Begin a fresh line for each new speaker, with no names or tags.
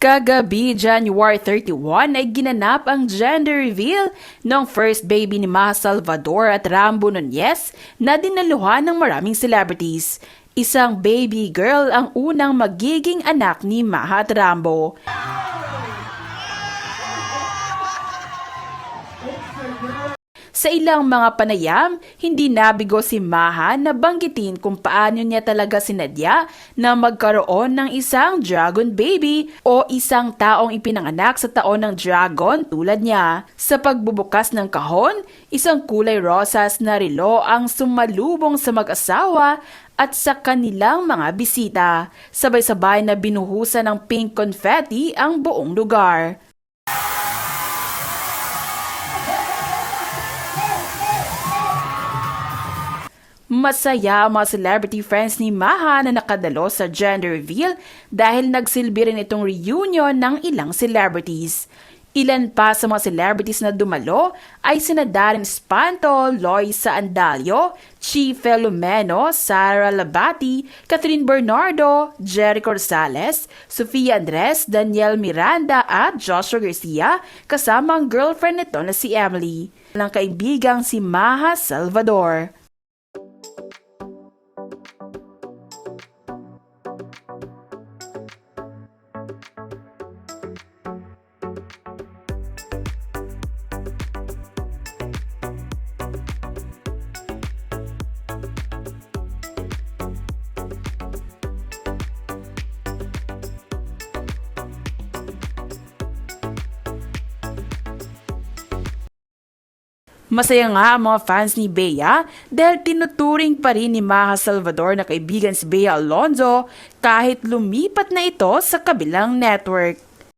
Kagabi, January 31, ay ginanap ang gender reveal ng first baby ni Maha Salvador at Rambo Nunez na dinaluhan ng maraming celebrities. Isang baby girl ang unang magiging anak ni Maha at Rambo. Sa ilang mga panayam, hindi nabigo si Maha na banggitin kung paano niya talaga sinadya na magkaroon ng isang dragon baby o isang taong ipinanganak sa taon ng dragon tulad niya. Sa pagbubukas ng kahon, isang kulay rosas na relo ang sumalubong sa mag-asawa at sa kanilang mga bisita. Sabay-sabay na binuhusan ng pink confetti ang buong lugar. Masaya ang mga celebrity friends ni Maha na nakadalo sa gender reveal dahil nagsilbi rin itong reunion ng ilang celebrities. Ilan pa sa mga celebrities na dumalo ay sina Darren Espanto, Loisa Andalio, Chi Filomeno, Sara Labati, Catherine Bernardo, Jericho Rosales, Sofia Andres, Daniel Miranda at Joshua Garcia kasama ang girlfriend nito na si Emily. Ng kaibigang si Maha Salvador. Masaya nga ang mga fans ni Bea dahil tinuturing pa rin ni Maha Salvador na kaibigan si Bea Alonzo kahit lumipat na ito sa kabilang network.